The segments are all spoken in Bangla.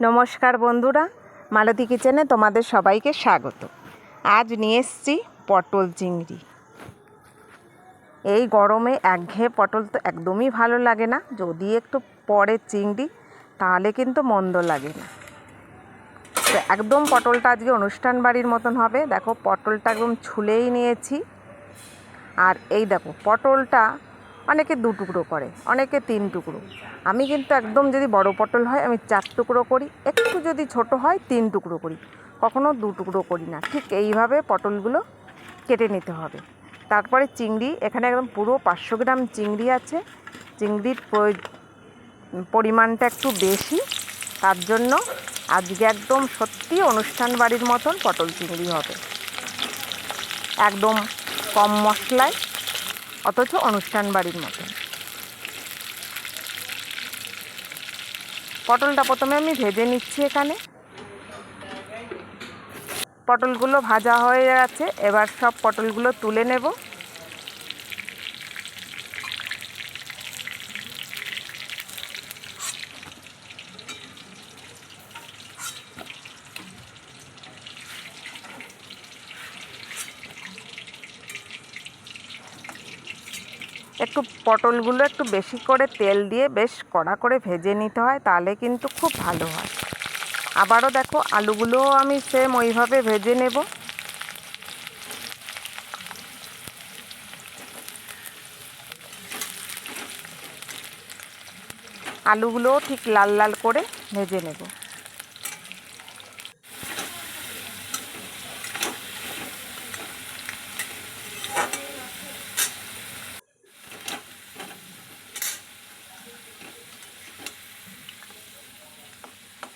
নমস্কার বন্ধুরা, মালতী কিচেনে তোমাদের সবাইকে স্বাগত। আজ নিয়ে এসছি পটল চিংড়ি। এই গরমে একঘেয়ে পটল তো একদমই ভালো লাগে না। যদি একটু পরে চিংড়ি, তাহলে কিন্তু মন্দ লাগে না। তো একদম পটলটা আজকে অনুষ্ঠান বাড়ির মতন হবে। দেখো, পটলটা একদম ছুলেই নিয়েছি। আর এই দেখো, পটলটা অনেকে দু টুকরো করে, অনেকে তিন টুকরো। আমি কিন্তু একদম যদি বড় পটল হয়, আমি চার টুকরো করি, একটু যদি ছোট হয়, তিন টুকরো করি। কখনো দু টুকরো করি না। ঠিক এইভাবে পটলগুলো কেটে নিতে হবে। তারপরে চিংড়ি, এখানে একদম পুরো পাঁচশো গ্রাম চিংড়ি আছে। চিংড়ির পরিমাণটা একটু বেশি। তার জন্য আজকে একদম সত্যি অনুষ্ঠান বাড়ির মতন পটল চিংড়ি হবে। একদম কম মশলায় অথচ অনুষ্ঠান বাড়ির মতন। পটলটা প্রথমে আমি ভেজে নিচ্ছি এখানে। পটলগুলো ভাজা হয়ে গেছে, এবার সব পটলগুলো তুলে নেব। একটু পটলগুলো একটু বেশি করে তেল দিয়ে বেশ কড়া করে ভেজে নিতে হয়, তাহলে কিন্তু খুব ভালো হয়। আবারও দেখো, আলুগুলোও আমি সেম ওইভাবে ভেজে নেব। আলুগুলোও ঠিক লাল লাল করে ভেজে নেব।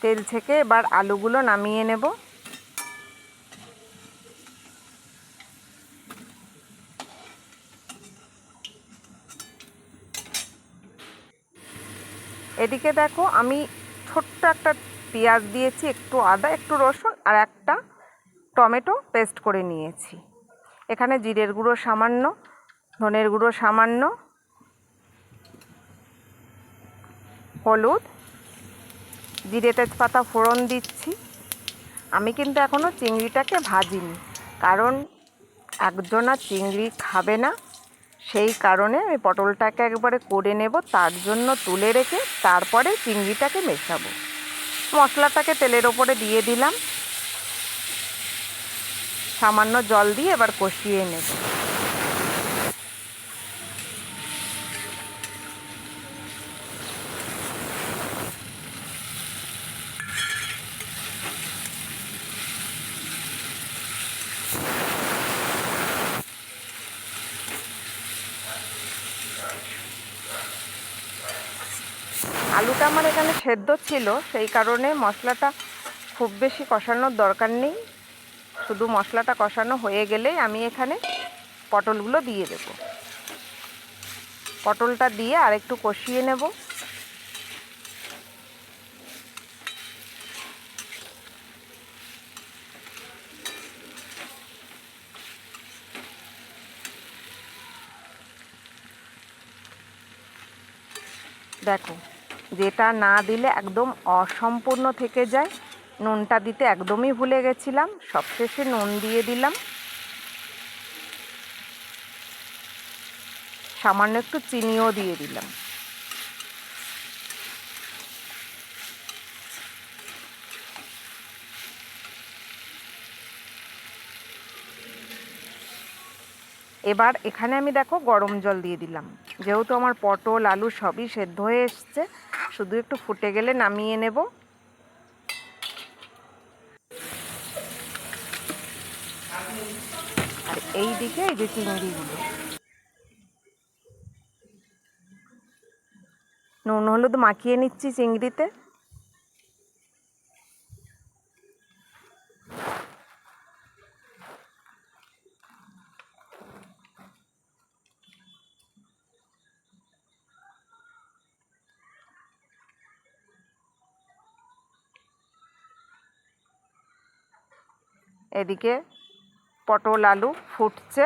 তেল থেকে এবার আলুগুলো নামিয়ে নেব। এদিকে দেখো আমি ছোট্ট একটা পেঁয়াজ দিয়েছি, একটু আদা, একটু রসুন আর একটা টমেটো পেস্ট করে নিয়েছি। এখানে জিরের গুঁড়ো সামান্য, ধনের গুঁড়ো সামান্য, হলুদ জিরে তেজপাতা ফোড়ন দিচ্ছি। আমি কিন্তু এখনও চিংড়িটাকে ভাজিনি, কারণ একজনা চিংড়ি খাবে না। সেই কারণে আমি পটলটাকে একবারে করে নেব, তার জন্য তুলে রেখে তারপরে চিংড়িটাকে মেশাবো। মশলাটাকে তেলের ওপরে দিয়ে দিলাম। সামান্য জল দিয়ে এবার কষিয়ে নেব। আলুটা আমার এখানে সেদ্ধ ছিল, সেই কারণে মশলাটা খুব বেশি কষানোর দরকার নেই। শুধু মশলাটা কষানো হয়ে গেলেই আমি এখানে পটলগুলো দিয়ে দেব। পটলটা দিয়ে আর একটু কষিয়ে নেব। দেখো যেটা না দিলে একদম অসম্পূর্ণ থেকে যায়। নুনটা দিতে একদমই ভুলে গেছিলাম। সবশেষে নুন দিয়ে দিলাম। সামান্য একটু চিনিও দিয়ে দিলাম। এবার এখানে আমি দেখো গরম জল দিয়ে দিলাম। যেহেতু আমার পটল, আলু সবই সেদ্ধ হয়ে এসছে, শুধু একটু ফুটে গেলে নামিয়ে নেব। আর এই দিকে এই যে চিংড়িগুলো। নুন, হলুদ মাখিয়ে নিচ্ছি চিংড়িতে। এদিকে পটল আলু ফুটছে,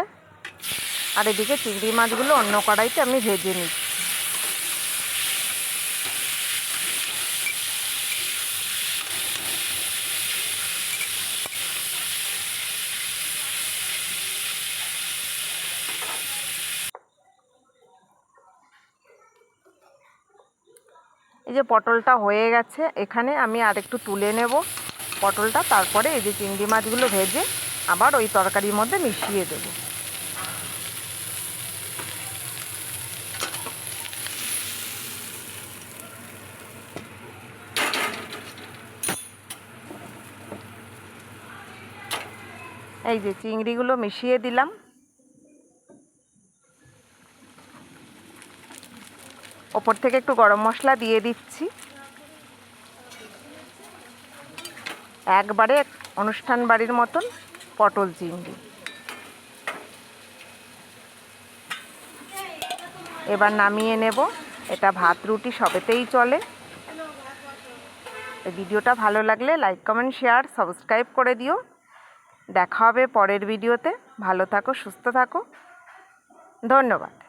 আর এদিকে চিংড়ি মাছগুলো অন্য কড়াইতে আমি ভেজে নিচ্ছি। এই যে পটলটা হয়ে গেছে, এখানে আমি আর একটু তুলে নেব। পটলটা, তারপরে এই যে চিংড়ি মাছগুলো ভেজে আবার ওই তরকারির মধ্যে মিশিয়ে দেবো। এই যে চিংড়িগুলো মিশিয়ে দিলাম। ওপর থেকে একটু গরম মশলা দিয়ে দিচ্ছি। একবারে অনুষ্ঠান বাড়ির মতন পটল চিংড়ি। এবার নামিয়ে নেব। এটা ভাত, রুটি সবেতেই চলে। ভিডিওটা ভালো লাগলে লাইক, কমেন্ট, শেয়ার, সাবস্ক্রাইব করে দিও। দেখা হবে পরের ভিডিওতে। ভালো থাকো, সুস্থ থাকো। ধন্যবাদ।